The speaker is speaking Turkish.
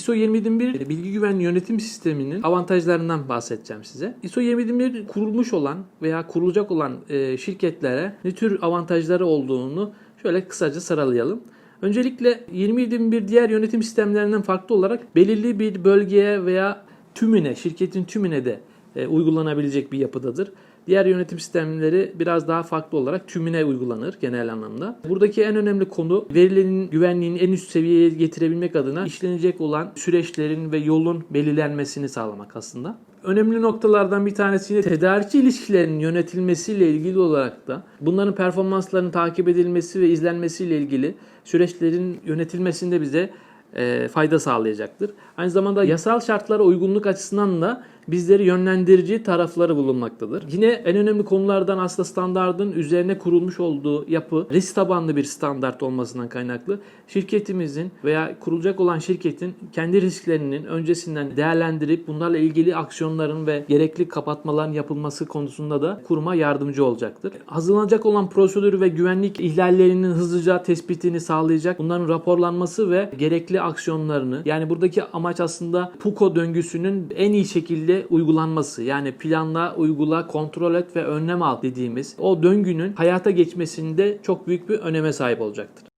ISO 27001 bilgi güvenliği yönetim sisteminin avantajlarından bahsedeceğim size. ISO 27001 kurulmuş olan veya kurulacak olan e, şirketlere ne tür avantajları olduğunu şöyle kısaca sıralayalım. Öncelikle 27001 diğer yönetim sistemlerinden farklı olarak belirli bir bölgeye veya tümüne, şirketin tümüne de e, uygulanabilecek bir yapıdadır. Diğer yönetim sistemleri biraz daha farklı olarak tümüne uygulanır genel anlamda. Buradaki en önemli konu verilerin güvenliğini en üst seviyeye getirebilmek adına işlenecek olan süreçlerin ve yolun belirlenmesini sağlamak aslında. Önemli noktalardan bir tanesi yine tedarikçi ilişkilerinin yönetilmesiyle ilgili olarak da bunların performanslarının takip edilmesi ve izlenmesiyle ilgili süreçlerin yönetilmesinde bize e, fayda sağlayacaktır. Aynı zamanda yasal şartlara uygunluk açısından da bizleri yönlendirici tarafları bulunmaktadır. Yine en önemli konulardan aslında standardın üzerine kurulmuş olduğu yapı risk tabanlı bir standart olmasından kaynaklı şirketimizin veya kurulacak olan şirketin kendi risklerinin öncesinden değerlendirip bunlarla ilgili aksiyonların ve gerekli kapatmaların yapılması konusunda da kuruma yardımcı olacaktır. Hazırlanacak olan prosedür ve güvenlik ihlallerinin hızlıca tespitini sağlayacak. Bunların raporlanması ve gerekli aksiyonlarını yani buradaki amaç aslında PUKO döngüsünün en iyi şekilde uygulanması. Yani planla, uygula, kontrol et ve önlem al dediğimiz o döngünün hayata geçmesinde çok büyük bir öneme sahip olacaktır.